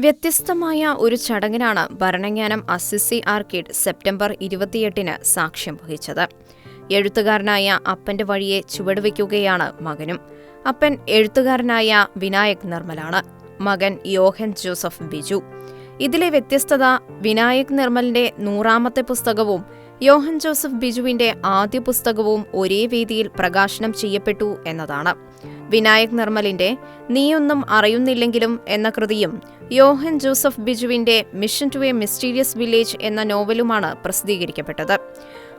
വ്യത്യസ്തമായ ഒരു ചടങ്ങിനാണ് ഭരണജ്ഞാനം Assisi Orchid September ഇരുപത്തിയെട്ടിന് സാക്ഷ്യം വഹിച്ചത്. എഴുത്തുകാരനായ അപ്പന്റെ വഴിയെ ചുവടുവെക്കുകയാണ് മകനും. അപ്പൻ എഴുത്തുകാരനായ വിനായക് നിർമ്മലാണ്. മകൻ യോഹൻ ജോസഫ് ബിജു. ഇതിലെ വ്യത്യസ്തത വിനായക് നിർമ്മലിന്റെ നൂറാമത്തെ പുസ്തകവും യോഹൻ ജോസഫ് ബിജുവിന്റെ ആദ്യ പുസ്തകവും ഒരേ വേദിയിൽ പ്രകാശനം ചെയ്യപ്പെട്ടു എന്നതാണ്. വിനായക് നിർമ്മലിന്റെ നീയൊന്നും അറിയുന്നില്ലെങ്കിലും എന്ന കൃതിയും Yohan Joseph ബിജുവിന്റെ mission to a mysterious village എന്ന നോവലുമാണ് പ്രസിദ്ധീകരിക്കപ്പെട്ടത്.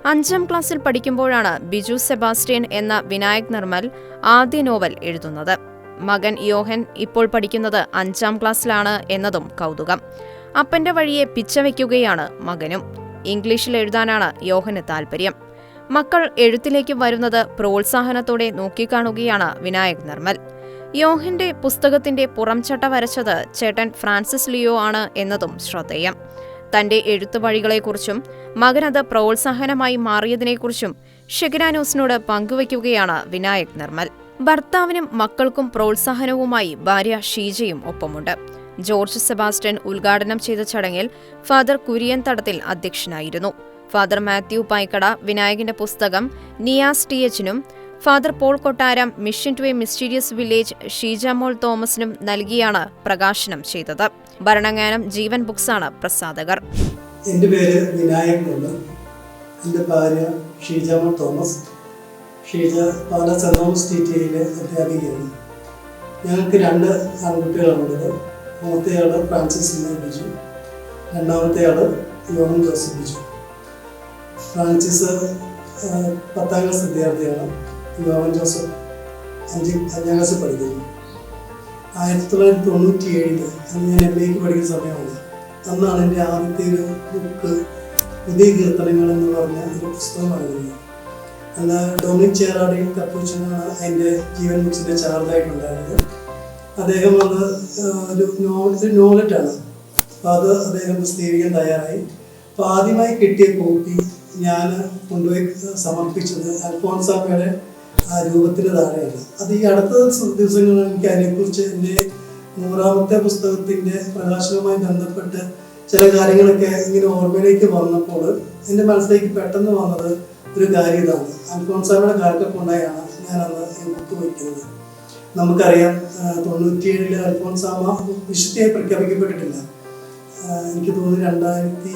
അഞ്ചാം ക്ലാസ്സിൽ പഠിക്കുമ്പോഴാണ് ബിജു സെബാസ്റ്റ്യൻ എന്ന വിനായക് നിർമ്മൽ ആദ്യ നോവൽ എഴുതുന്നത്. മകൻ യോഹൻ ഇപ്പോൾ പഠിക്കുന്നത് അഞ്ചാം ക്ലാസ്സിലാണ് എന്നതും കൗതുകം. അപ്പന്റെ വഴിയെ പിച്ചവയ്ക്കുകയാണ് മകനും. ഇംഗ്ലീഷിൽ എഴുതാനാണ് യോഹന് താൽപ്പര്യം മക്കൾ എഴുത്തിലേക്ക് വരുന്നത് പ്രോത്സാഹനത്തോടെ നോക്കിക്കാണുകയാണ് വിനായക് നിർമ്മൽ. യോഹന്റെ പുസ്തകത്തിന്റെ പുറംചട്ട വരച്ചത് ചേട്ടൻ ഫ്രാൻസിസ് ലിയോ ആണ് എന്നതും ശ്രദ്ധേയം. തന്റെ എഴുത്തു വഴികളെക്കുറിച്ചും മകനത് പ്രോത്സാഹനമായി മാറിയതിനെക്കുറിച്ചും ഷെഗിന ന്യൂസിനോട് പങ്കുവയ്ക്കുകയാണ് വിനായക് നിർമ്മൽ. ഭർത്താവിനും മക്കൾക്കും പ്രോത്സാഹനവുമായി ഭാര്യ ഷീജയും ഒപ്പമുണ്ട്. ജോർജ് സെബാസ്റ്റ്യൻ ഉദ്ഘാടനം ചെയ്ത ചടങ്ങിൽ ഫാദർ കുര്യൻ തടത്തിൽ അധ്യക്ഷനായിരുന്നു. ഫാദർ മാത്യു പായ്ക്കട വിനായകന്റെ പുസ്തകം Niyas T എച്ചിനും father Paul Kottaram mission to a mysterious village Sheejamol തോമസിനും നൽകിയാണ് പ്രകാശനം ചെയ്തത്. ഭരണങ്ങാനം ജീവൻ ബുക്സാണ് പ്രസാധകർ. എന്റെ പേര് വിനായക് എന്ന് എന്റെ ഭാര്യ Sheejamol Thomas. Sheeja Pala saint Thomas T ടിയിലെ അധ്യാപികയാണ്. ഞങ്ങൾക്ക് രണ്ട് ആൺകുട്ടികളാണുള്ളത് മൂത്തയാൾ ഫ്രാൻസിസ് ബിജു രണ്ടാമത്തെയാൾ യോഹൻ ജോസഫ് ബിജു ഫ്രാൻസിസ് പത്താം ക്ലാസ് വിദ്യാർത്ഥിയാണ് യുവാവൻ ജോസഫ്. അഞ്ച് അഞ്ചാം ക്ലാസ്സിൽ പഠിക്കുന്നു. ആയിരത്തി തൊള്ളായിരത്തി തൊണ്ണൂറ്റി ഏഴിൽ അന്ന് ഞാൻ എം എക്ക് പഠിക്കുന്ന സമയമാണ്. അന്നാണ് എന്റെ ആദ്യത്തെ ഒരു ബുക്ക് പുതിയ കീർത്തനങ്ങൾ എന്ന് പറഞ്ഞ ഒരു പുസ്തകം എഴുതുന്നത് അന്ന് ഡൊമിനിക് ചേറാടിയും കപ്പൂച്ചനാണ് അതിന്റെ ജീവൻ ബുക്സിന്റെ ചാർജായിട്ടുണ്ടായിരുന്നത് അദ്ദേഹം വന്ന് ഒരു നോവൽ നോവലറ്റാണ്. അപ്പോൾ അത് അദ്ദേഹം പ്രസിദ്ധീകരിക്കാൻ തയ്യാറായി. അപ്പോൾ ആദ്യമായി കിട്ടിയ കോപ്പി ഞാൻ കൊണ്ടുപോയി സമർപ്പിച്ചത് അൽഫോൺസാമ്മയുടെ രൂപത്തിന് താഴെയാണ്. അത് ഈ അടുത്ത ദിവസങ്ങളിൽ എനിക്ക് അതിനെക്കുറിച്ച് എന്റെ നൂറാമത്തെ പുസ്തകത്തിന്റെ പ്രകാശനവുമായി ബന്ധപ്പെട്ട് ചില കാര്യങ്ങളൊക്കെ ഇങ്ങനെ ഓർമ്മയിലേക്ക് വന്നപ്പോൾ എന്റെ മനസ്സിലേക്ക് പെട്ടെന്ന് വന്നത് ഒരു കാര്യം ഇതാണ്. അൽഫോൺസാമ്മയുടെ കാലത്തൊണ്ടായാണ് ഞാൻ അന്ന് ഈ ബുക്ക് വയ്ക്കുന്നത്. നമുക്കറിയാം തൊണ്ണൂറ്റിയേഴിൽ അൽഫോൺസാമ വിശുദ്ധിയായി പ്രഖ്യാപിക്കപ്പെട്ടിട്ടില്ല. എനിക്ക് തോന്നുന്നു രണ്ടായിരത്തി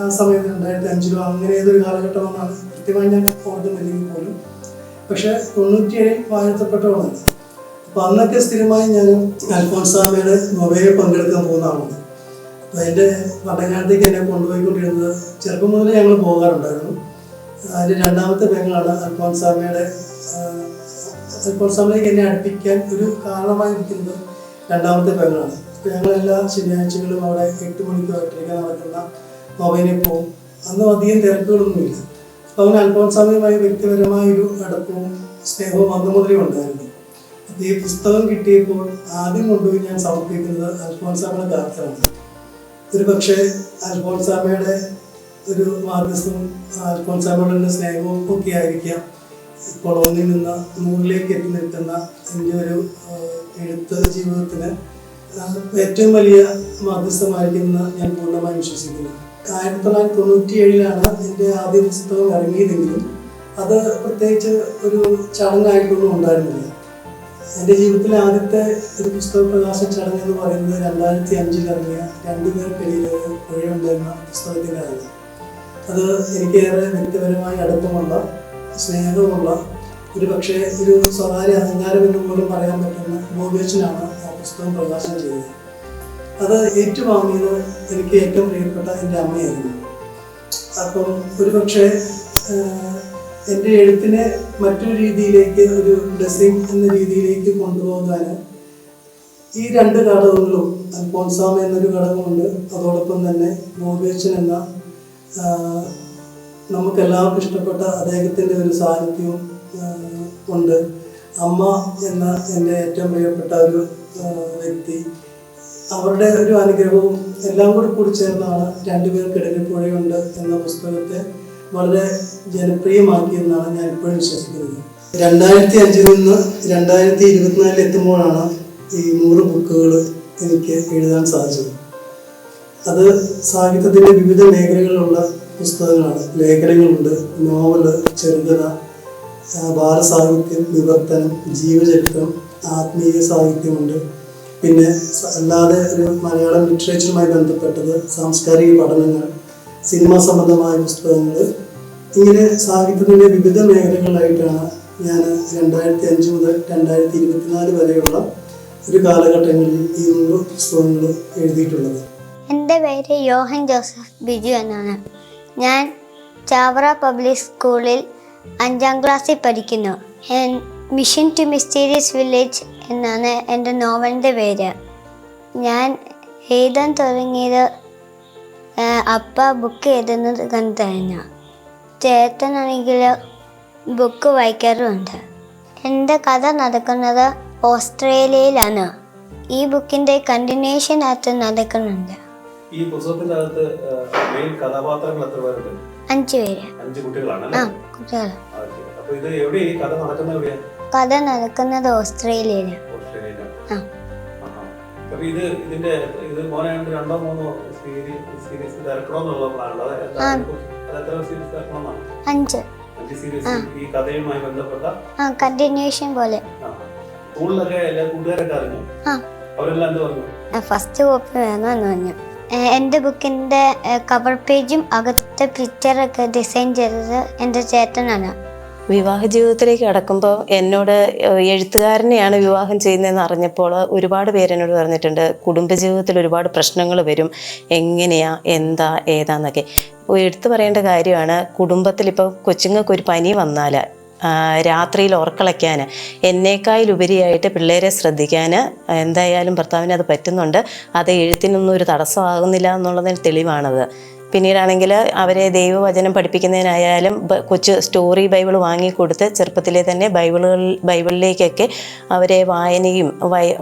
ആ സമയത്ത് രണ്ടായിരത്തി അഞ്ചിലോ അങ്ങനെ ഏതൊരു കാലഘട്ടമെന്നാണ് കൃത്യമായി ഞാൻ ഓർക്കുന്നില്ലെങ്കിൽ പോലും. പക്ഷെ തൊണ്ണൂറ്റിയേഴിൽ വാഴ്ത്തപ്പെട്ടവളാണ് അപ്പൊ അന്നൊക്കെ സ്ഥിരമായി ഞാൻ അൽഫോൺസാമയുടെ നൊവയെ പങ്കെടുക്കാൻ പോകുന്ന ആളാണ്. അപ്പൊ എന്റെ പഠനകാലത്തേക്ക് എന്നെ കൊണ്ടുപോയിക്കൊണ്ടിരുന്നത് ചെറുപ്പം മുതലേ ഞങ്ങൾ പോകാറുണ്ടായിരുന്നു. അതിന്റെ രണ്ടാമത്തെ പെങ്ങളാണ് അൽഫോൺസാമയുടെ അൽഫോൺസാമയിലേക്ക് എന്നെ അടുപ്പിക്കാൻ ഒരു കാരണമായിരിക്കുന്നത് രണ്ടാമത്തെ പെങ്ങളാണ്. എല്ലാ ശനിയാഴ്ചകളും അവിടെ എട്ട് മണിക്ക് ഒറ്റയ്ക്ക് നടക്കുന്ന മൊബൈലിൽ പോവും. അന്നും അധികം തിരക്കുകളൊന്നുമില്ല. അപ്പോൾ അവന് അൽഫോൺസാമയുമായി വ്യക്തിപരമായ ഒരു അടുപ്പവും സ്നേഹവും അന്ന് മുതലേ ഉണ്ടായിരുന്നു. അപ്പോൾ ഈ പുസ്തകം കിട്ടിയപ്പോൾ ആദ്യം കൊണ്ടുപോയി ഞാൻ സമർപ്പിക്കുന്നത് അൽഫോൺസാമയുടെ കാലത്താണ് ഒരു പക്ഷേ അൽഫോൺസാമയുടെ ഒരു മാർഗസ്ഥവും അൽഫോൺസാമയുടെ സ്നേഹവും ഒക്കെ ആയിരിക്കാം ഇപ്പോൾ ഒന്നിൽ നിന്ന് നൂറിലേക്ക് എത്തി നിൽക്കുന്ന എന്റെ ഒരു എഴുത്ത് ജീവിതത്തിന് ഏറ്റവും വലിയ മാധ്യസ്ഥമായിരിക്കുമെന്ന് ഞാൻ പൂർണമായി വിശ്വസിക്കുന്നു. ആയിരത്തി തൊള്ളായിരത്തി തൊണ്ണൂറ്റി ഏഴിലാണ് എന്റെ ആദ്യ പുസ്തകം ഇറങ്ങിയതെങ്കിലും അത് പ്രത്യേകിച്ച് ഒരു ചടങ്ങായിട്ടൊന്നും ഉണ്ടായിരുന്നില്ല. എന്റെ ജീവിതത്തിലെ ആദ്യത്തെ ഒരു പുസ്തക പ്രകാശന ചടങ്ങ് എന്ന് പറയുന്നത് രണ്ടായിരത്തി അഞ്ചിൽ ഇറങ്ങിയ രണ്ടുപേർക്കിടയിൽ പുഴയുണ്ടായിരുന്ന പുഴയുണ്ടെന്ന പുസ്തകത്തിന്റെതാണ്. അത് എനിക്കേറെ വ്യക്തിപരമായി അടുപ്പമുള്ള സ്നേഹമുള്ള ഒരു പക്ഷേ ഒരു സ്വകാര്യ അഹങ്കാരം എന്ന് പോലും പറയാൻ പറ്റുന്ന ആ പുസ്തകം പ്രകാശനം ചെയ്തത് അത് ഏറ്റുവാങ്ങിയത് എനിക്ക് ഏറ്റവും പ്രിയപ്പെട്ട എന്റെ അമ്മയായിരുന്നു. അപ്പം ഒരു പക്ഷേ എന്റെ എഴുത്തിനെ മറ്റൊരു രീതിയിലേക്ക് ഒരു ഡ്രസ്സിങ് എന്ന രീതിയിലേക്ക് കൊണ്ടുപോകാൻ ഈ രണ്ട് ഘടകങ്ങളും അൽഫോൺസാമ എന്നൊരു ഘടകമുണ്ട് അതോടൊപ്പം തന്നെ ബോബേച്ചൻ എന്ന നമുക്കെല്ലാവർക്കും ഇഷ്ടപ്പെട്ട അദ്ദേഹത്തിന്റെ ഒരു സാന്നിധ്യവും ഉണ്ട്. അമ്മ എന്ന എന്റെ ഏറ്റവും പ്രിയപ്പെട്ട ഒരു വ്യക്തി അവരുടെ ഒരു അനുഗ്രഹവും എല്ലാം കൂടി കൂടി ചേർന്നാണ് രണ്ടുപേർക്കിടയിൽ പുഴയുണ്ട് എന്ന പുസ്തകത്തെ വളരെ ജനപ്രിയമാക്കിയെന്നാണ് ഞാൻ ഇപ്പോഴും വിശ്വസിക്കുന്നത്. രണ്ടായിരത്തി അഞ്ചിൽ നിന്ന് രണ്ടായിരത്തി ഇരുപത്തിനാലിൽ എത്തുമ്പോഴാണ് ഈ നൂറ് ബുക്കുകൾ എനിക്ക് എഴുതാൻ സാധിച്ചത്. അത് സാഹിത്യത്തിന്റെ വിവിധ മേഖലകളിലുള്ള പുസ്തകങ്ങളാണ്. ലേഖനങ്ങളുണ്ട് നോവൽ ചെറുകഥ ബാലസാഹിത്യം വിവർത്തനം ജീവചരിത്രം ആത്മീയ സാഹിത്യമുണ്ട്. പിന്നെ അല്ലാതെ ഒരു മലയാളം ലിറ്ററേച്ചറുമായി ബന്ധപ്പെട്ടത് സാംസ്കാരിക പഠനങ്ങൾ സിനിമ സംബന്ധമായ പുസ്തകങ്ങൾ ഇങ്ങനെ സാഹിത്യത്തിന്റെ വിവിധ മേഖലകളിലായിട്ടാണ് ഞാൻ രണ്ടായിരത്തി അഞ്ച് മുതൽ രണ്ടായിരത്തി ഇരുപത്തിനാല് വരെയുള്ള ഒരു കാലഘട്ടങ്ങളിൽ ഈ നൂറ് പുസ്തകങ്ങൾ എഴുതിയിട്ടുള്ളത്. എന്റെ പേര് യോഹൻ ജോസഫ് ബിജു എന്നാണ്. ഞാൻ ചാവറ പബ്ലിക് സ്കൂളിൽ അഞ്ചാം ക്ലാസ്സിൽ പഠിക്കുന്നു. മിഷൻ ടു മിസ്റ്റീരിയസ് വില്ലേജ് എന്നാണ് എന്റെ നോവലിന്റെ പേര്. ഞാൻ എഴുതാൻ തുടങ്ങിയത് അപ്പ ബുക്ക് എഴുതുന്നത് കണ്ടായിരുന്നു ചേട്ടനാണെങ്കിൽ ബുക്ക് വായിക്കാറുമുണ്ട്. എന്റെ കഥ നടക്കുന്നത് ഓസ്ട്രേലിയയിലാണ്. ഈ ബുക്കിന്റെ കണ്ടിന്യൂഷനകത്ത് നടക്കുന്നുണ്ട്. ഈ പുസ്തകത്തിന്റെ അകത്ത് മെയിൻ കഥാപാത്രങ്ങൾ എത്ര പേരുണ്ട്? അഞ്ച് പേര്. അഞ്ച് കുട്ടികളാണ് ആ കുട്ടികളാണ്. അപ്പൊ ഇത് എവിടെ ഈ കഥ നടക്കുന്നത് എവിടെയാ? കഥ നടക്കുന്നത് ഓസ്ട്രേലിയയിൽ? ഓസ്ട്രേലിയയിലാണ്. ഇത് ഇതിന്റെ ഇത് മോനെ കൊണ്ട് രണ്ടോ മൂന്നോ സീരീസ് പ്ലാനുണ്ടോ അഞ്ച്. ഈ കഥയുമായി ബന്ധപ്പെട്ട? ആ കണ്ടിന്യൂഷൻ പോലെ. ആ. സ്കൂളിലൊക്കെ എല്ലാ കൂട്ടുകാരൊക്കെ അറിഞ്ഞു? ആ. അവരെല്ലാം എന്ത് പറഞ്ഞു? ഫസ്റ്റ് കോപ്പി വേണമെന്ന് പറഞ്ഞു. എന്റെ ബുക്കിന്റെ കവർ പേജും അകത്തെ പിക്ചറൊക്കെ ഡിസൈൻ ചെയ്തത് എന്റെ ചേട്ടനാണ്. വിവാഹ ജീവിതത്തിലേക്ക് കടക്കുമ്പോൾ എന്നോട് എഴുത്തുകാരനെയാണ് വിവാഹം ചെയ്യുന്നതെന്ന് അറിഞ്ഞപ്പോൾ ഒരുപാട് പേര് എന്നോട് പറഞ്ഞിട്ടുണ്ട് കുടുംബജീവിതത്തിൽ ഒരുപാട് പ്രശ്നങ്ങൾ വരും. എങ്ങനെയാ? എന്താ? ഏതാന്നൊക്കെ. എടുത്തു പറയേണ്ട കാര്യമാണ് കുടുംബത്തിൽ ഇപ്പോൾ കൊച്ചുങ്ങൾക്ക് ഒരു പനി വന്നാൽ രാത്രിയിൽ ഉറക്കളയ്ക്കാൻ എന്നേക്കാളുപരിയായിട്ട് പിള്ളേരെ ശ്രദ്ധിക്കാൻ എന്തായാലും ഭർത്താവിന് അത് പറ്റുന്നുണ്ട്. അത് എഴുത്തിനൊന്നും ഒരു തടസ്സമാകുന്നില്ല എന്നുള്ളതിന് തെളിവാണത്. പിന്നീടാണെങ്കിൽ അവരെ ദൈവവചനം പഠിപ്പിക്കുന്നതിനായാലും കൊച്ചു സ്റ്റോറി ബൈബിൾ വാങ്ങിക്കൊടുത്ത് ചെറുപ്പത്തിലെ തന്നെ ബൈബിളുകൾ ബൈബിളിലേക്കൊക്കെ അവരെ വായനയും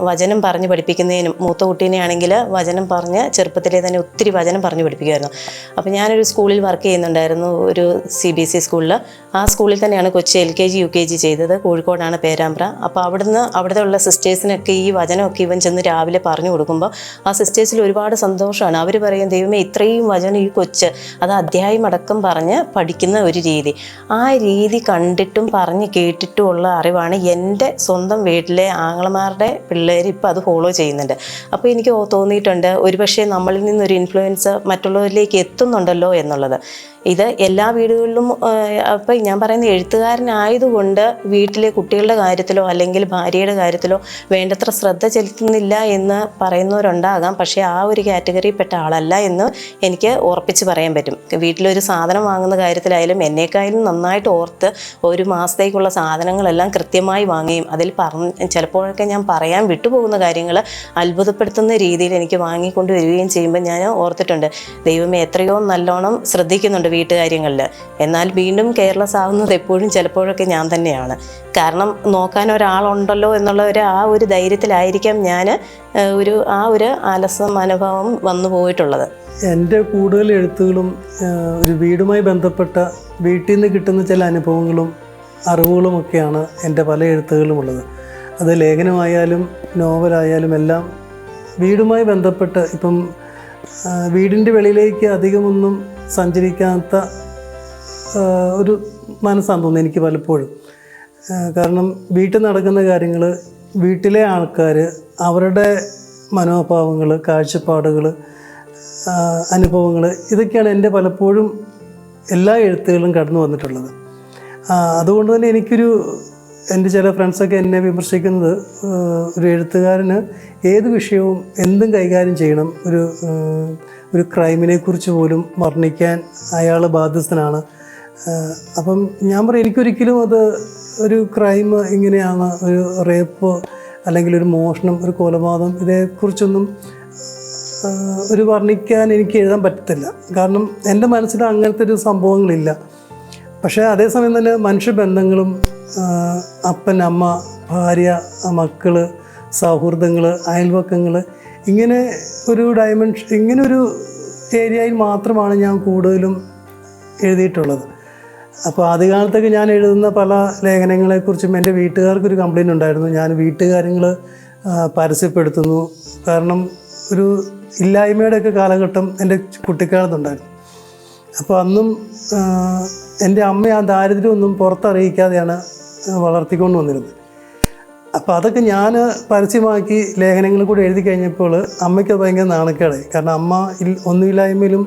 വചനം പറഞ്ഞ് പഠിപ്പിക്കുന്നതിനും മൂത്ത കുട്ടീനെ ആണെങ്കിൽ വചനം പറഞ്ഞ് ചെറുപ്പത്തിലെ തന്നെ ഒത്തിരി വചനം പറഞ്ഞ് പഠിപ്പിക്കുമായിരുന്നു. അപ്പോൾ ഞാനൊരു സ്കൂളിൽ വർക്ക് ചെയ്യുന്നുണ്ടായിരുന്നു ഒരു സി ബി എസ് ഇ സ്കൂളിൽ ആ സ്കൂളിൽ തന്നെയാണ് Kochi L K G U K G ചെയ്തത് കോഴിക്കോടാണ് പേരാമ്പ്ര. അപ്പോൾ അവിടുന്ന് അവിടുത്തെ ഉള്ള സിസ്റ്റേഴ്സിനൊക്കെ ഈ വചനമൊക്കെ ഇവൻ ചെന്ന് രാവിലെ പറഞ്ഞു കൊടുക്കുമ്പോൾ ആ സിസ്റ്റേഴ്സിൽ ഒരുപാട് സന്തോഷമാണ്. അവർ പറയും ദൈവമേ ഇത്രയും വചനം ഈ കൊച്ച് അത് അധ്യായം അടക്കം പറഞ്ഞ് പഠിക്കുന്ന ഒരു രീതി. ആ രീതി കണ്ടിട്ടും പറഞ്ഞ് കേട്ടിട്ടും ഉള്ള അറിവാണ് എന്റെ സ്വന്തം വീട്ടിലെ ആങ്ങളമാരുടെ പിള്ളേർ ഇപ്പോൾ അത് ഫോളോ ചെയ്യുന്നുണ്ട്. അപ്പോൾ എനിക്ക് തോന്നിയിട്ടുണ്ട് ഒരുപക്ഷെ നമ്മളിൽ നിന്നൊരു ഇൻഫ്ലുവൻസ് മറ്റുള്ളവരിലേക്ക് എത്തുന്നുണ്ടല്ലോ എന്നുള്ളത്. ഇത് എല്ലാ വീടുകളിലും അപ്പം ഞാൻ പറയുന്ന എഴുത്തുകാരനായതുകൊണ്ട് വീട്ടിലെ കുട്ടികളുടെ കാര്യത്തിലോ അല്ലെങ്കിൽ ഭാര്യയുടെ കാര്യത്തിലോ വേണ്ടത്ര ശ്രദ്ധ ചെലുത്തുന്നില്ല എന്ന് പറയുന്നവരുണ്ടാകാം. പക്ഷേ ആ ഒരു കാറ്റഗറിയിൽപ്പെട്ട ആളല്ല എന്ന് എനിക്ക് ഉറപ്പിച്ച് പറയാൻ പറ്റും. വീട്ടിലൊരു സാധനം വാങ്ങുന്ന കാര്യത്തിലായാലും എന്നേക്കായാലും നന്നായിട്ട് ഓർത്ത് ഒരു മാസത്തേക്കുള്ള സാധനങ്ങളെല്ലാം കൃത്യമായി വാങ്ങുകയും അതിൽ പറഞ്ഞ് ചിലപ്പോഴൊക്കെ ഞാൻ പറയാൻ വിട്ടുപോകുന്ന കാര്യങ്ങൾ അത്ഭുതപ്പെടുത്തുന്ന രീതിയിൽ എനിക്ക് വാങ്ങിക്കൊണ്ട് വരികയും ചെയ്യുമ്പോൾ ഞാൻ ഓർത്തിട്ടുണ്ട് ദൈവമേ എത്രയോ നല്ലോണം ശ്രദ്ധിക്കുന്നുണ്ട്. വീട്ടുകാര്യങ്ങളിൽ. എന്നാൽ വീണ്ടും കെയർലെസ് ആവുന്നത് എപ്പോഴും ചിലപ്പോഴൊക്കെ ഞാൻ തന്നെയാണ്. കാരണം നോക്കാൻ ഒരാളുണ്ടല്ലോ എന്നുള്ള ഒരു ആ ഒരു ധൈര്യത്തിലായിരിക്കാം ഞാൻ ഒരു ആ ഒരു ആലസ്യം അനുഭവം വന്നു പോയിട്ടുള്ളത്. എന്റെ കൂടുതൽ എഴുത്തുകളും ഒരു വീടുമായി ബന്ധപ്പെട്ട വീട്ടിൽ നിന്ന് കിട്ടുന്ന ചില അനുഭവങ്ങളും അറിവുകളും ഒക്കെയാണ് എന്റെ പല എഴുത്തുകളും ഉള്ളത്. അത് ലേഖനമായാലും നോവലായാലും എല്ലാം വീടുമായി ബന്ധപ്പെട്ട് ഇപ്പം വീടിന്റെ വെളിയിലേക്ക് അധികമൊന്നും സഞ്ചരിക്കാത്ത ഒരു മനസ്സാണ് തോന്നുന്നത് എനിക്ക് പലപ്പോഴും. കാരണം വീട്ടിൽ നടക്കുന്ന കാര്യങ്ങൾ വീട്ടിലെ ആൾക്കാർ അവരുടെ മനോഭാവങ്ങൾ കാഴ്ചപ്പാടുകൾ അനുഭവങ്ങൾ ഇതൊക്കെയാണ് എന്റെ പലപ്പോഴും എല്ലാ എഴുത്തുകളും കടന്നു വന്നിട്ടുള്ളത്. അതുകൊണ്ട് തന്നെ എനിക്കൊരു എന്റെ ചില ഫ്രണ്ട്സൊക്കെ എന്നെ വിമർശിക്കുന്നത് ഒരു എഴുത്തുകാരന് ഏത് വിഷയവും എന്തും കൈകാര്യം ചെയ്യണം ഒരു ഒരു ക്രൈമിനെ കുറിച്ച് പോലും വർണിക്കാൻ അയാൾ ബാധ്യസ്ഥനാണ്. അപ്പം ഞാൻ പറയും എനിക്കൊരിക്കലും അത് ഒരു ക്രൈം ഇങ്ങനെയാണ് ഒരു റേപ്പ് അല്ലെങ്കിൽ ഒരു മോഷണം ഒരു കൊലപാതകം ഇതേക്കുറിച്ചൊന്നും ഒരു വർണിക്കാൻ എനിക്ക് എഴുതാൻ പറ്റത്തില്ല. കാരണം എന്റെ മനസ്സിൽ അങ്ങനത്തെ ഒരു സംഭവങ്ങളില്ല. പക്ഷേ അതേസമയം തന്നെ മനുഷ്യബന്ധങ്ങളും അപ്പൻ അമ്മ ഭാര്യ മക്കൾ സൗഹൃദങ്ങൾ അയൽവക്കങ്ങൾ ഇങ്ങനെ ഒരു ഡയമെൻഷൻ ഇങ്ങനെ ഒരു ഏരിയയിൽ മാത്രമാണ് ഞാൻ കൂടുതലും എഴുതിയിട്ടുള്ളത്. അപ്പോൾ ആദ്യകാലത്തൊക്കെ ഞാൻ എഴുതുന്ന പല ലേഖനങ്ങളെക്കുറിച്ചും എന്റെ വീട്ടുകാർക്കൊരു കംപ്ലയിന്റ് ഉണ്ടായിരുന്നു. ഞാൻ വീട്ടുകാര്യങ്ങൾ പരസ്യപ്പെടുത്തുന്നു. കാരണം ഒരു ഇല്ലായ്മയുടെ ഒക്കെ കാലഘട്ടം എന്റെ കുട്ടിക്കാലത്തുണ്ടായിരുന്നു. അപ്പോൾ അന്നും എന്റെ അമ്മ ആ ദാരിദ്ര്യമൊന്നും പുറത്തറിയിക്കാതെയാണ് വളർത്തിക്കൊണ്ട് വന്നിരുന്നത്. അപ്പോൾ അതൊക്കെ ഞാൻ പരസ്യമാക്കി ലേഖനങ്ങൾ കൂടി എഴുതി കഴിഞ്ഞപ്പോൾ അമ്മയ്ക്ക് ഭയങ്കര നാണക്കേടായി കാരണം അമ്മ ഒന്നുമില്ലായ്മയിലും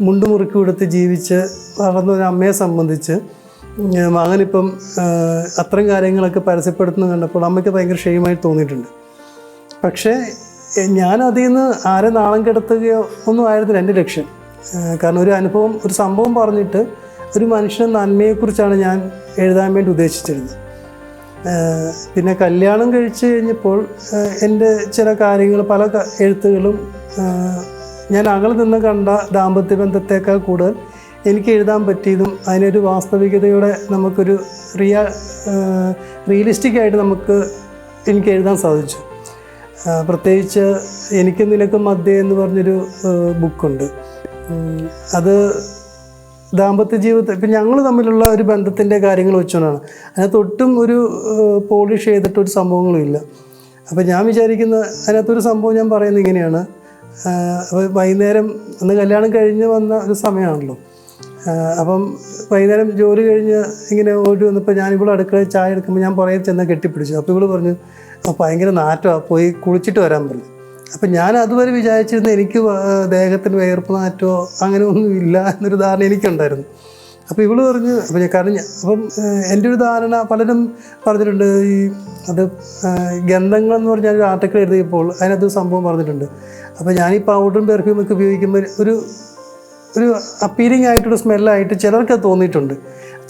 മുണ്ട് മുറുക്കി കൊടുത്ത് ജീവിച്ച് വളർന്ന ഒരു അമ്മയെ സംബന്ധിച്ച് മകനിപ്പം അത്രയും കാര്യങ്ങളൊക്കെ പരസ്യപ്പെടുത്തുന്നത് കണ്ടപ്പോൾ അമ്മയ്ക്ക് ഭയങ്കര ക്ഷയമായി തോന്നിയിട്ടുണ്ട്. പക്ഷേ അതിൽ നിന്ന് ആരെ നാണം കെടുത്തുകയോ ഒന്നും ആയിരുന്നില്ല എന്റെ ലക്ഷ്യം. കാരണം ഒരു അനുഭവം ഒരു സംഭവം പറഞ്ഞിട്ട് ഒരു മനുഷ്യൻ നന്മയെക്കുറിച്ചാണ് ഞാൻ എഴുതാൻ വേണ്ടി ഉദ്ദേശിച്ചിരുന്നത്. പിന്നെ കല്യാണം കഴിച്ചു കഴിഞ്ഞപ്പോൾ എന്റെ ചില കാര്യങ്ങൾ പല എഴുത്തുകളും ഞാൻ അകലെ നിന്ന് കണ്ട ദാമ്പത്യ ബന്ധത്തേക്കാൾ കൂടുതൽ എനിക്ക് എഴുതാൻ പറ്റിയതും അതിനൊരു വാസ്തവികതയോടെ നമുക്കൊരു റിയ റിയലിസ്റ്റിക് ആയിട്ട് നമുക്ക് എനിക്ക് എഴുതാൻ സാധിച്ചു. പ്രത്യേകിച്ച് എനിക്കും നിനക്കും മധ്യ എന്ന് പറഞ്ഞൊരു ബുക്കുണ്ട് അത് ദാമ്പത്യ ജീവിതത്തിൽ ഇപ്പം ഞങ്ങൾ തമ്മിലുള്ള ഒരു ബന്ധത്തിന്റെ കാര്യങ്ങൾ വെച്ചുകൊണ്ടാണ്. അതിനകത്ത് ഒട്ടും ഒരു പോളിഷ് ചെയ്തിട്ട് ഒരു സംഭവങ്ങളും ഇല്ല. അപ്പം ഞാൻ വിചാരിക്കുന്ന അതിനകത്തൊരു സംഭവം ഞാൻ പറയുന്നത് ഇങ്ങനെയാണ്. അപ്പോൾ വൈകുന്നേരം അന്ന് കല്യാണം കഴിഞ്ഞ് വന്ന ഒരു സമയമാണല്ലോ. അപ്പം വൈകുന്നേരം ജോലി കഴിഞ്ഞ് ഇങ്ങനെ ഓടി വന്നപ്പോൾ ഞാൻ ഇവിടെ അടുക്കള ചായ എടുക്കുമ്പോൾ ഞാൻ പുറകെ ചെന്ന് കെട്ടിപ്പിടിച്ചു. അപ്പോൾ ഇവൾ പറഞ്ഞു അപ്പോൾ ഭയങ്കര നാറ്റമാണ് പോയി കുളിച്ചിട്ട് വരാൻ പറഞ്ഞു. അപ്പം ഞാൻ അതുവരെ വിചാരിച്ചിരുന്ന എനിക്ക് ദേഹത്തിന് വേർപ്പ് മാറ്റോ അങ്ങനെ ഒന്നും ഇല്ല എന്നൊരു ധാരണ എനിക്കുണ്ടായിരുന്നു. അപ്പോൾ ഇവൾ പറഞ്ഞു അപ്പം ഞാൻ കാരണം അപ്പം എന്റെ ഒരു ധാരണ പലരും പറഞ്ഞിട്ടുണ്ട്. ഈ അത് ഗന്ധങ്ങൾ എന്ന് പറഞ്ഞ ഒരു ആർട്ടിക്കിൾ എഴുതിയപ്പോൾ അതിനകത്ത് സംഭവം പറഞ്ഞിട്ടുണ്ട്. അപ്പോൾ ഞാൻ ഈ പൗഡറും പെർഫ്യൂമൊക്കെ ഉപയോഗിക്കുമ്പോൾ ഒരു ഒരു അപ്പീലിംഗ് ആയിട്ടൊരു സ്മെല്ലായിട്ട് ചിലർക്ക് അത് തോന്നിയിട്ടുണ്ട്.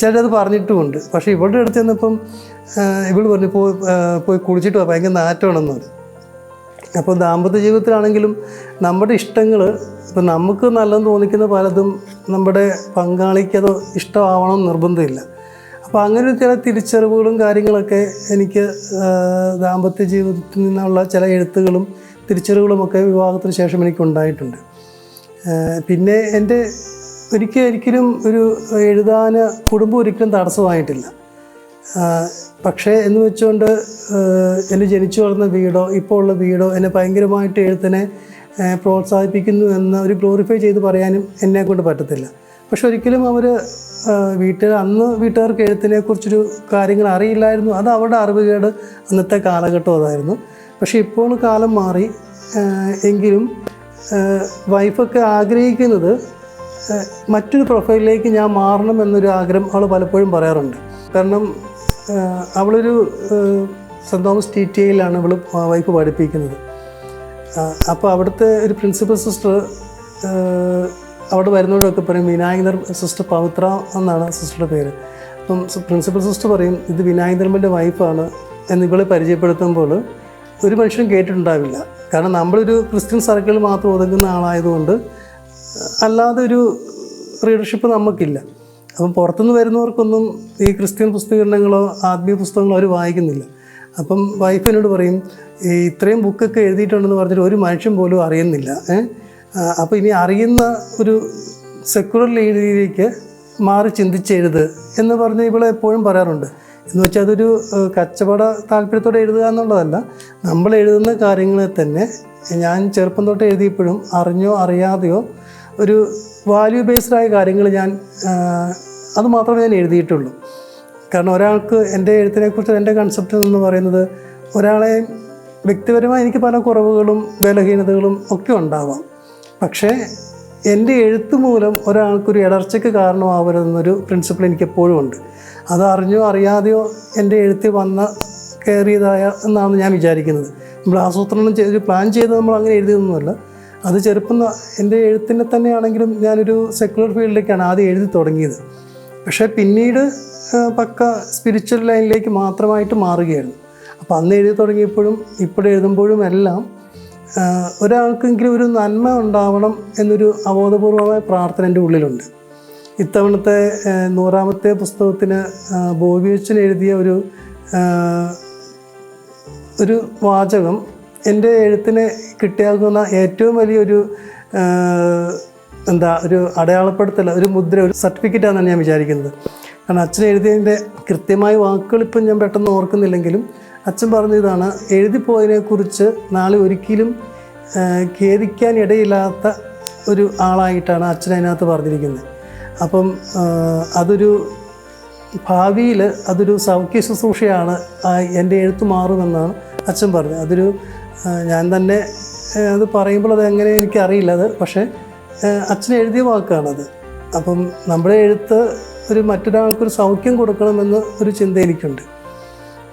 ചിലരത് പറഞ്ഞിട്ടുമുണ്ട്. പക്ഷേ ഇവളുടെ അടുത്ത് ചെന്നപ്പം ഇവൾ പറഞ്ഞു പോയി പോയി കുളിച്ചിട്ട് ഭയങ്കര നാറ്റമാണെന്ന് പറഞ്ഞു. അപ്പോൾ ദാമ്പത്യ ജീവിതത്തിലാണെങ്കിലും നമ്മുടെ ഇഷ്ടങ്ങൾ ഇപ്പം നമുക്ക് നല്ലതെന്ന് തോന്നിക്കുന്ന പലതും നമ്മുടെ പങ്കാളിക്ക് അത് ഇഷ്ടമാവണം നിർബന്ധമില്ല. അപ്പോൾ അങ്ങനെ ചില തിരിച്ചറിവുകളും കാര്യങ്ങളൊക്കെ എനിക്ക് ദാമ്പത്യ ജീവിതത്തിൽ നിന്നുള്ള ചില എഴുത്തുകളും തിരിച്ചറിവുകളുമൊക്കെ വിവാഹത്തിന് ശേഷം എനിക്ക് ഉണ്ടായിട്ടുണ്ട് പിന്നെ എന്റെ ഒരിക്കലും ഒരിക്കലും ഒരു എഴുതാൻ കുടുംബം ഒരിക്കലും തടസ്സമായിട്ടില്ല. പക്ഷേ എന്ന് വെച്ചുകൊണ്ട് എന്നെ ജനിച്ചു വളർന്ന വീടോ ഇപ്പോൾ ഉള്ള വീടോ എന്നെ ഭയങ്കരമായിട്ട് എഴുത്തിനെ പ്രോത്സാഹിപ്പിക്കുന്നു എന്ന് ഒരു ഗ്ലോറിഫൈ ചെയ്ത് പറയാനും എന്നെ കൊണ്ട് പറ്റത്തില്ല. പക്ഷെ ഒരിക്കലും അവർ വീട്ടിൽ അന്ന് വീട്ടുകാർക്ക് എഴുത്തിനെ കുറിച്ചൊരു കാര്യങ്ങൾ അറിയില്ലായിരുന്നു. അത് അവരുടെ അറിവുകേട് അന്നത്തെ കാലഘട്ടം അതായിരുന്നു. പക്ഷേ ഇപ്പോൾ കാലം മാറി എങ്കിലും വൈഫൊക്കെ ആഗ്രഹിക്കുന്നത് മറ്റൊരു പ്രൊഫൈലിലേക്ക് ഞാൻ മാറണം എന്നൊരു ആഗ്രഹം അവൾ പലപ്പോഴും പറയാറുണ്ട്. കാരണം അവളൊരു സെന്റ് തോമസ് ടി ടി ഐയിലാണ് അവൾ വൈഫ് പഠിപ്പിക്കുന്നത്. അപ്പോൾ അവിടുത്തെ ഒരു പ്രിൻസിപ്പൽ സിസ്റ്റർ അവിടെ വരുന്നവരൊക്കെ പറയും വിനായകർ സിസ്റ്റർ പവിത്ര എന്നാണ് സിസ്റ്ററുടെ പേര്. അപ്പം പ്രിൻസിപ്പൽ സിസ്റ്റർ പറയും ഇത് വിനായകർമ്മന്റെ വൈഫാണ് എന്ന് ഇവളെ പരിചയപ്പെടുത്തുമ്പോൾ ഒരു മനുഷ്യനും കേട്ടിട്ടുണ്ടാവില്ല. കാരണം നമ്മളൊരു ക്രിസ്ത്യൻ സർക്കിളിൽ മാത്രം ഒതുങ്ങുന്ന ആളായതുകൊണ്ട് അല്ലാതെ ഒരു റീഡർഷിപ്പ് നമുക്കില്ല. അപ്പം പുറത്തുനിന്ന് വരുന്നവർക്കൊന്നും ഈ ക്രിസ്ത്യൻ പുസ്തകങ്ങളോ ആത്മീയ പുസ്തകങ്ങളോ അവർ വായിക്കുന്നില്ല. അപ്പം വൈഫ് എന്നോട് പറയും ഈ ഇത്രയും ബുക്കൊക്കെ എഴുതിയിട്ടുണ്ടെന്ന് പറഞ്ഞിട്ട് ഒരു മനുഷ്യൻ പോലും അറിയുന്നില്ല. അപ്പോൾ ഇനി അറിയുന്ന ഒരു സെക്യുലർ രീതിയിലേക്ക് മാറി ചിന്തിച്ചെഴുത് എന്ന് പറഞ്ഞ് ഇവിടെ എപ്പോഴും പറയാറുണ്ട്. എന്ന് വെച്ചാൽ അതൊരു കച്ചവട താല്പര്യത്തോടെ എഴുതുക എന്നുള്ളതല്ല. നമ്മൾ എഴുതുന്ന കാര്യങ്ങളെ തന്നെ ഞാൻ ചെറുപ്പം തൊട്ട് എഴുതിയപ്പോഴും അറിഞ്ഞോ അറിയാതെയോ ഒരു വാല്യൂ ബേസ്ഡ് ആയ കാര്യങ്ങൾ ഞാൻ അത് മാത്രമേ ഞാൻ എഴുതിയിട്ടുള്ളൂ. കാരണം ഒരാൾക്ക് എന്റെ എഴുത്തിനെക്കുറിച്ച് എന്റെ കൺസെപ്റ്റ് എന്ന് പറയുന്നത് ഒരാളെ വ്യക്തിപരമായി എനിക്ക് പല കുറവുകളും ബലഹീനതകളും ഒക്കെ ഉണ്ടാവാം. പക്ഷേ എന്റെ എഴുത്ത് മൂലം ഒരാൾക്കൊരു ഇടർച്ചയ്ക്ക് കാരണമാവരുതെന്നൊരു പ്രിൻസിപ്പിൾ എനിക്ക് എപ്പോഴും ഉണ്ട്. അത് അറിഞ്ഞോ അറിയാതെയോ എന്റെ എഴുത്ത് വന്ന കയറിയതായ എന്നാണ് ഞാൻ വിചാരിക്കുന്നത്. നമ്മൾ ആസൂത്രണം ചെയ്ത് പ്ലാൻ ചെയ്ത് നമ്മൾ അങ്ങനെ എഴുതിയതൊന്നുമല്ല. അത് ചെറുപ്പം എന്റെ എഴുത്തിനെ തന്നെയാണെങ്കിലും ഞാനൊരു സെക്കുലർ ഫീൽഡിലേക്കാണ് ആദ്യം എഴുതി തുടങ്ങിയത്. പക്ഷേ പിന്നീട് പക്ക സ്പിരിച്വൽ ലൈനിലേക്ക് മാത്രമായിട്ട് മാറുകയായിരുന്നു. അപ്പോൾ അന്ന് എഴുതി തുടങ്ങിയപ്പോഴും ഇപ്പോൾ എഴുതുമ്പോഴും എല്ലാം ഒരാൾക്കെങ്കിലും ഒരു നന്മ ഉണ്ടാവണം എന്നൊരു അവബോധപൂർവമായ പ്രാർത്ഥന എന്റെ ഉള്ളിലുണ്ട്. ഇത്തവണത്തെ നൂറാമത്തെ പുസ്തകത്തിന് ബോബി എഴുതിയ ഒരു ഒരു വാചകം എന്റെ എഴുത്തിന് കിട്ടിയാകുന്ന ഏറ്റവും വലിയൊരു എന്താ ഒരു അടയാളപ്പെടുത്തൽ ഒരു മുദ്ര ഒരു സർട്ടിഫിക്കറ്റ് ആണെന്ന് ഞാൻ വിചാരിക്കുന്നത്. കാരണം അച്ഛൻ എഴുതിയതിന്റെ കൃത്യമായ വാക്കുകൾ ഇപ്പം ഞാൻ പെട്ടെന്ന് ഓർക്കുന്നില്ലെങ്കിലും അച്ഛൻ പറഞ്ഞതാണ് എഴുതിപ്പോയതിനെക്കുറിച്ച് നാളെ ഒരിക്കലും ഖേദിക്കാൻ ഇടയില്ലാത്ത ഒരു ആളായിട്ടാണ് അച്ഛൻ അതിനകത്ത് പറഞ്ഞിരിക്കുന്നത്. അപ്പം അതൊരു ഭാവിയിൽ അതൊരു സൗഖ്യ ശുശ്രൂഷയാണ് എന്റെ എഴുത്ത് മാറുമെന്നാണ് അച്ഛൻ പറഞ്ഞത്. അതൊരു ഞാൻ തന്നെ അത് പറയുമ്പോൾ അത് എങ്ങനെ എനിക്കറിയില്ല അത്. പക്ഷേ അച്ഛൻ എഴുതിയ വാക്കാണത്. അപ്പം നമ്മുടെ എഴുത്ത് ഒരു മറ്റൊരാൾക്കൊരു സൗഖ്യം കൊടുക്കണമെന്ന് ഒരു ചിന്ത എനിക്കുണ്ട്.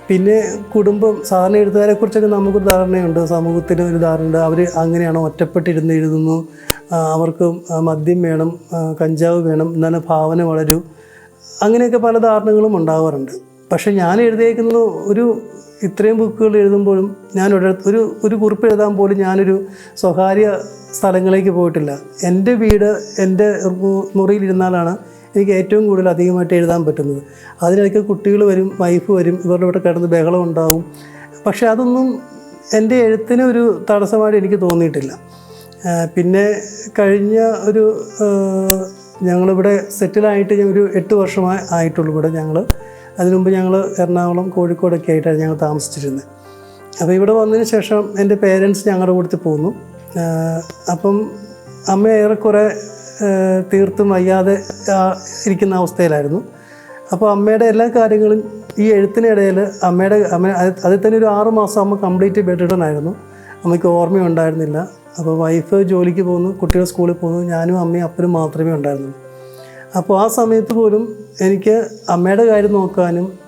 പിന്നെ കുടുംബം സാധാരണ എഴുത്തുകാരെക്കുറിച്ചൊക്കെ നമുക്കൊരു ധാരണയുണ്ട്. സമൂഹത്തിന് ഒരു ധാരണയുണ്ട്. അവർ അങ്ങനെയാണോ ഒറ്റപ്പെട്ടിരുന്ന് എഴുതുന്നു? അവർക്ക് മദ്യം വേണം കഞ്ചാവ് വേണം എന്നാലും ഭാവന വളരൂ. അങ്ങനെയൊക്കെ പല ധാരണകളും ഉണ്ടാവാറുണ്ട്. പക്ഷെ ഞാൻ എഴുതിയേക്കുന്ന ഒരു ഇത്രയും ബുക്കുകൾ എഴുതുമ്പോഴും ഞാൻ ഒരു ഒരു കുറിപ്പ് എഴുതാൻ പോലും ഞാനൊരു സ്വകാര്യ സ്ഥലങ്ങളിലേക്ക് പോയിട്ടില്ല. എന്റെ വീട് എന്റെ മുറിയിലിരുന്നാലാണ് എനിക്ക് ഏറ്റവും കൂടുതൽ അധികമായിട്ട് എഴുതാൻ പറ്റുന്നത്. അതിനിടയ്ക്ക് കുട്ടികൾ വരും വൈഫ് വരും ഇവരുടെ ഇവിടെ കിടന്ന് ബഹളം ഉണ്ടാവും. പക്ഷെ അതൊന്നും എന്റെ എഴുത്തിന് ഒരു തടസ്സമായിട്ട് എനിക്ക് തോന്നിയിട്ടില്ല. പിന്നെ കഴിഞ്ഞ ഒരു ഞങ്ങളിവിടെ സെറ്റിലായിട്ട് ഒരു എട്ട് വർഷമായി ആയിട്ടുള്ളൂ ഇവിടെ ഞങ്ങൾ അതിനു മുമ്പ് ഞങ്ങൾ എറണാകുളം കോഴിക്കോടൊക്കെ ആയിട്ടാണ് ഞങ്ങൾ താമസിച്ചിരുന്നത്. അപ്പോൾ ഇവിടെ വന്നതിന് ശേഷം എന്റെ പേരൻസ് ഞങ്ങളുടെ കൂട്ടത്തിൽ പോന്നു. അപ്പം അമ്മ ഏറെക്കുറെ തീർത്തും വയ്യാതെ ഇരിക്കുന്ന അവസ്ഥയിലായിരുന്നു. അപ്പോൾ അമ്മയുടെ എല്ലാ കാര്യങ്ങളും ഈ എഴുത്തിനിടയിൽ അമ്മയുടെ അമ്മ അതിൽ തന്നെ ഒരു ആറ് മാസം അമ്മ കംപ്ലീറ്റ് ബെഡ് ആയിരുന്നു അമ്മയ്ക്ക് ഓർമ്മയുണ്ടായിരുന്നില്ല. അപ്പോൾ വൈഫ് ജോലിക്ക് പോകുന്നു കുട്ടികൾ സ്കൂളിൽ പോകുന്നു ഞാനും അമ്മയും അപ്പനും മാത്രമേ ഉണ്ടായിരുന്നുള്ളൂ. അപ്പോൾ ആ സമയത്ത് പോലും എനിക്ക് അമ്മയുടെ കാര്യം നോക്കാനും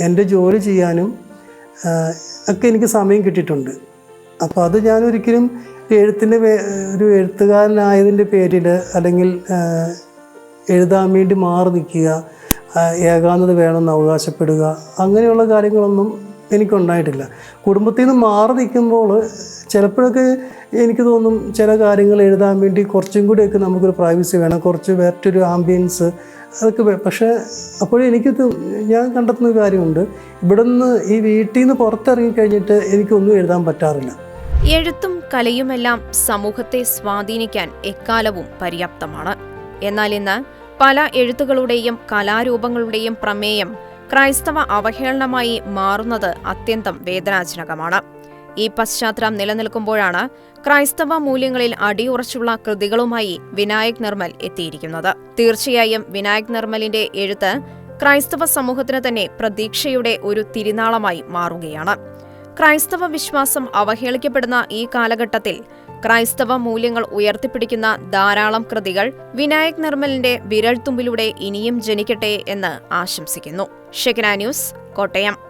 എന്റെ ജോലി ചെയ്യാനും ഒക്കെ എനിക്ക് സമയം കിട്ടിയിട്ടുണ്ട്. അപ്പോൾ അത് ഞാൻ ഒരിക്കലും എഴുത്തിന്റെ ഒരു എഴുത്തുകാരനായതിന്റെ പേരിൽ അല്ലെങ്കിൽ എഴുതാൻ വേണ്ടി മാറി നിൽക്കുക ഏകാന്തത വേണമെന്ന് അവകാശപ്പെടുക അങ്ങനെയുള്ള കാര്യങ്ങളൊന്നും എനിക്കുണ്ടായിട്ടില്ല. കുടുംബത്തിൽ നിന്ന് മാറി നിൽക്കുമ്പോൾ ചിലപ്പോഴൊക്കെ എനിക്ക് തോന്നും ചില കാര്യങ്ങൾ എഴുതാൻ വേണ്ടി കുറച്ചും കൂടിയൊക്കെ നമുക്കൊരു പ്രൈവസി വേണം കുറച്ച് വേറൊരു ആംബിയൻസ് അതൊക്കെ പക്ഷേ അപ്പോഴും എനിക്ക് ഞാൻ കണ്ടെത്തുന്ന ഒരു കാര്യമുണ്ട്. ഇവിടെ നിന്ന് ഈ വീട്ടിൽ നിന്ന് പുറത്തിറങ്ങി കഴിഞ്ഞിട്ട് എനിക്കൊന്നും എഴുതാൻ പറ്റാറില്ല. എഴുത്തും കലയുമെല്ലാം സമൂഹത്തെ സ്വാധീനിക്കാൻ എക്കാലവും പര്യാപ്തമാണ്. എന്നാൽ ഇന്ന് പല എഴുത്തുകളുടെയും കലാരൂപങ്ങളുടെയും പ്രമേയം ക്രൈസ്തവ അവഹേളനമായി മാറുന്നത് അത്യന്തം വേദനാജനകമാണ്. ഈ പശ്ചാത്തലം നിലനിൽക്കുമ്പോഴാണ് ക്രൈസ്തവ മൂല്യങ്ങളിൽ അടിയുറച്ചുള്ള കൃതികളുമായി വിനായക് നിർമ്മൽ എത്തിയിരിക്കുന്നത്. തീർച്ചയായും വിനായക് നിർമ്മലിന്റെ എഴുത്ത് ക്രൈസ്തവ സമൂഹത്തിന് തന്നെ പ്രതീക്ഷയുടെ ഒരു തിരുനാളമായി മാറുകയാണ്. ക്രൈസ്തവ വിശ്വാസം അവഹേളിക്കപ്പെടുന്ന ഈ കാലഘട്ടത്തിൽ ക്രൈസ്തവ മൂല്യങ്ങൾ ഉയർത്തിപ്പിടിക്കുന്ന ധാരാളം കൃതികൾ വിനായക് നിർമ്മലിന്റെ വിരൽത്തുമ്പിലൂടെ ഇനിയും ജനിക്കട്ടെ എന്ന് ആശംസിക്കുന്നു. ഷെഗ്ന ന്യൂസ് കോട്ടയം.